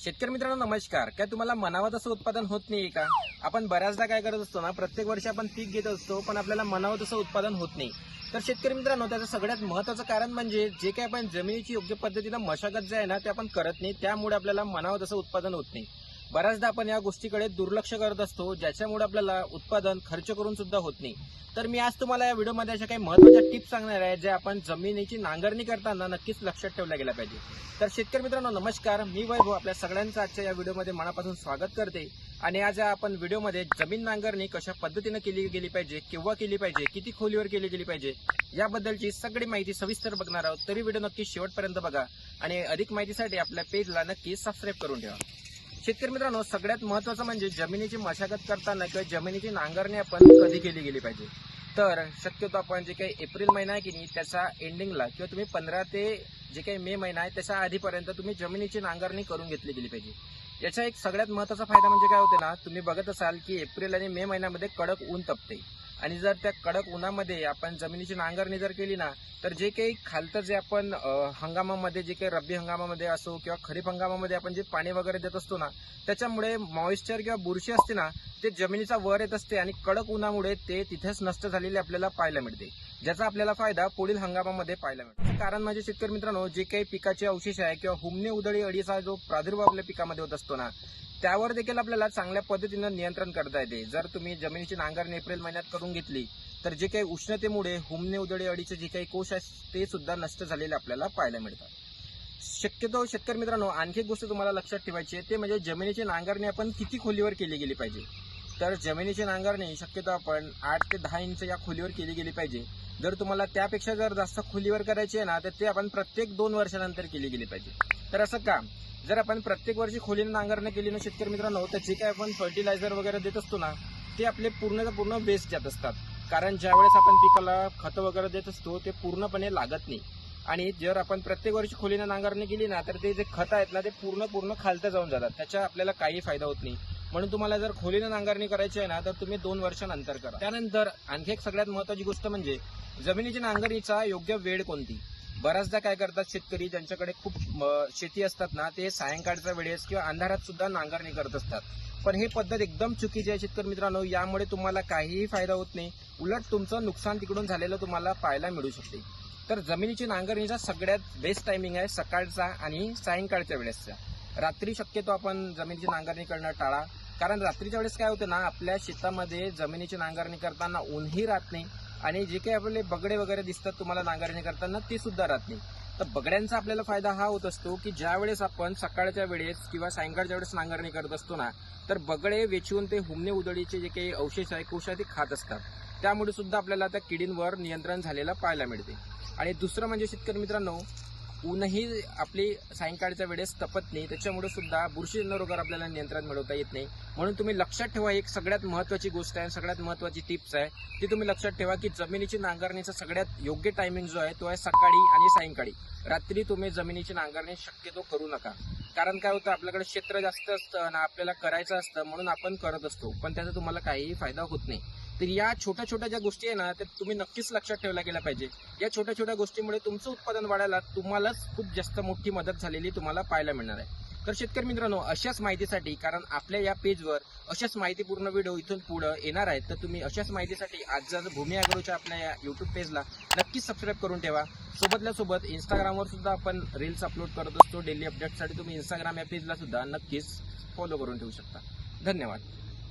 शेतकरी मित्रांनो नमस्कार. काय तुम्हाला मनावं तसं उत्पादन होत नाही का? आपण बऱ्याचदा काय करत असतो ना प्रत्येक वर्षी आपण पीक घेत असतो पण आपल्याला मनावं तसं उत्पादन होत नाही. तर शेतकरी मित्रांनो त्याचं सगळ्यात महत्वाचं कारण म्हणजे जे काही आपण जमिनीची योग्य पद्धतीनं मशागत जे आहे ना ते आपण करत नाही. त्यामुळे आपल्याला मनावं तसं उत्पादन होत नाही. बऱ्याचदा आपण या गोष्टीकडे दुर्लक्ष करत असतो ज्याच्यामुळे आपल्याला उत्पादन खर्च करून सुद्धा होत नाही. तर मी आज तुम्हाला या व्हिडिओमध्ये अशा काही महत्त्वाच्या टिप्स सांगणार आहे जे आपण जमिनीची नांगरणी करताना नक्कीच लक्षात ठेवल्या गेल्या पाहिजे. तर शेतकरी मित्रांनो नमस्कार. मी वैभव आपल्या सगळ्यांचं आजच्या या व्हिडिओमध्ये मनापासून स्वागत करते. आणि आज आपण व्हिडिओमध्ये जमीन नांगरणी कशा पद्धतीनं केली गेली पाहिजे केव्हा केली पाहिजे किती खोलीवर केली गेली पाहिजे याबद्दलची सगळी माहिती सविस्तर बघणार आहोत. तरी व्हिडिओ नक्की शेवटपर्यंत बघा. आणि अधिक माहितीसाठी आपल्या पेजला नक्की सबस्क्राईब करून ठेवा. शेतकरी मित्रांनो सगळ्यात महत्वाचं म्हणजे जमिनीची मशागत करताना किंवा जमिनीची नांगरणी आपण कधी केली गेली पाहिजे? तर शक्यतो आपण जे काही एप्रिल महिना आहे की नाही त्याच्या एंडिंगला किंवा तुम्ही पंधरा ते जे काही मे महिना आहे त्याच्या आधीपर्यंत तुम्ही जमिनीची नांगरणी करून घेतली गेली पाहिजे. याचा एक सगळ्यात महत्त्वाचा फायदा म्हणजे काय होते ना तुम्ही बघत असाल की एप्रिल आणि मे महिन्यामध्ये कडक ऊन तपते. आणि जर त्या कडक उन्हामध्ये आपण जमिनीची नांगरणी जर केली ना तर जे काही खालतं जे आपण हंगामामध्ये जे काही रब्बी हंगामामध्ये असो किंवा खरीप हंगामामध्ये आपण जे पाणी वगैरे देत असतो ना त्याच्यामुळे मॉइश्चर किंवा बुरशी असते ना ते जमिनीचा वर येत असते आणि कडक उन्हामुळे ते तिथेच नष्ट झालेले आपल्याला पाहायला मिळते. ज्याचा आपल्याला फायदा पुढील हंगामामध्ये पाहायला मिळतो. कारण म्हणजे शेतकरी मित्रांनो जे काही पिकाचे अवशेष आहे किंवा हुमने उधळी अडीचा जो प्रादुर्भाव आपल्या पिकामध्ये होत असतो ना त्यावर देखील आपल्याला चांगल्या पद्धतीनं नियंत्रण करता येते. जर तुम्ही जमिनीची नांगरणी एप्रिल महिन्यात करून घेतली तर जे काही उष्णतेमुळे हुमने उधळी अडीचे जे काही कोश आहेत ते सुद्धा नष्ट झालेले आपल्याला पाहायला मिळतात. शक्यतो शेतकरी मित्रांनो आणखी एक गोष्ट तुम्हाला लक्षात ठेवायची आहे ते म्हणजे जमिनीची नांगरणी आपण किती खोलीवर केली गेली पाहिजे? तर जमिनीची नांगरणी शक्यतो आपण आठ ते दहा इंच या खोलीवर केली गेली पाहिजे. जर तुम्हाला त्यापेक्षा जर जास्त खोलीवर करायची आहे ना तर ते आपण प्रत्येक दोन वर्षानंतर केली गेली पाहिजे. तर असं का जर आपण प्रत्येक वर्षी खोलीनं नांगरणी केली ना शेतकरी मित्रांनो तर जे काय आपण फर्टिलायझर वगैरे देत असतो ना ते आपले पूर्णच्या पूर्ण वेस्ट जात असतात. कारण ज्यावेळेस आपण पिकाला खतं वगैरे देत असतो ते पूर्णपणे लागत नाही. आणि जर आपण प्रत्येक वर्षी खोलीनं नांगरणी केली ना तर ते जे खत आहेत ना ते पूर्ण पूर्ण खालतं जाऊन जातात. त्याचा आपल्याला काही फायदा होत नाही. म्हणून तुम्हाला जर खोलीनं नांगरणी करायची आहे ना तर तुम्ही दोन वर्षानंतर करा. त्यानंतर आणखी एक सगळ्यात महत्वाची गोष्ट म्हणजे जमिनीची नांगरणीचा योग्य वेळ कोणती? बऱ्याचदा काय करतात शेतकरी ज्यांच्याकडे खूप शेती असतात ना ते सायंकाळच्या वेळेस किंवा अंधारात सुद्धा नांगरणी करत असतात. पण ही पद्धत एकदम चुकीची आहे शेतकरी मित्रांनो. यामुळे तुम्हाला काहीही फायदा होत नाही. उलट तुमचं नुकसान तिकडून झालेलं तुम्हाला पाहायला मिळू शकते. तर जमिनीची नांगरणीचा सगळ्यात बेस्ट टायमिंग आहे सकाळचा आणि सायंकाळच्या वेळेसचा. रात्री शक्यतो आपण जमिनीची नांगरणी करणं टाळा. कारण रात्रीच्या वेळेस काय होतं ना आपल्या शेतामध्ये जमिनीची नांगरणी करताना ऊनही राहत नाही. आणि जे काही आपले बगडे वगैरे दिसतात तुम्हाला नांगरणी करताना ते सुद्धा राहत नाही. तर बगड्यांचा आपल्याला फायदा हा होत असतो की ज्या वेळेस आपण सकाळच्या वेळेस किंवा सायंकाळच्या वेळेस नांगरणी करत असतो ना तर बगडे वेचून ते हुमणे उधळीचे जे काही अवशेष आहे कोश आहे ते खात असतात. त्यामुळे सुद्धा आपल्याला त्या किडींवर नियंत्रण झालेलं पाहायला मिळते. आणि दुसरं म्हणजे शेतकरी मित्रांनो ऊनही आपली सायंकाळच्या वेळेस तपत नाही. त्याच्यामुळे सुद्धा बुरशीजन्य रोगावर आपल्याला नियंत्रण मिळवता येत नाही. म्हणून तुम्ही लक्षात ठेवा एक सगळ्यात महत्वाची गोष्ट आहे सगळ्यात महत्वाची टिप्स आहे ती तुम्ही लक्षात ठेवा की जमिनीची नांगरणीचा सगळ्यात योग्य टायमिंग जो आहे तो आहे सकाळी आणि सायंकाळी. रात्री तुम्ही जमिनीची नांगरणी शक्यतो करू नका. कारण काय होतं आपल्याकडे क्षेत्र जास्त असतं आणि आपल्याला करायचं असतं म्हणून आपण करत असतो. पण त्याचा तुम्हाला काहीही फायदा होत नाही. तर या छोट्या छोट्या ज्या गोष्टी आहे ना त्या तुम्ही नक्कीच लक्षात ठेवल्या गेल्या पाहिजे. या छोट्या छोट्या गोष्टीमुळे तुमचं उत्पादन वाढायला तुम्हालाच खूप जास्त मोठी मदत झालेली तुम्हाला पाहायला मिळणार आहे. तर शेतकरी मित्रांनो अशाच माहितीसाठी कारण आपल्या या पेजवर अशाच माहितीपूर्ण व्हिडिओ इथून पुढं येणार आहेत तर तुम्ही अशाच माहितीसाठी आजच्या भूमी आगरूच्या आपल्या या युट्यूब पेजला नक्कीच सबस्क्राईब करून ठेवा. सोबतल्या सोबत इंस्टाग्रामवर सुद्धा आपण रील्स अपलोड करत असतो. डेली अपडेटसाठी तुम्ही इंस्टाग्राम या पेजला सुद्धा नक्कीच फॉलो करून ठेवू शकता. धन्यवाद.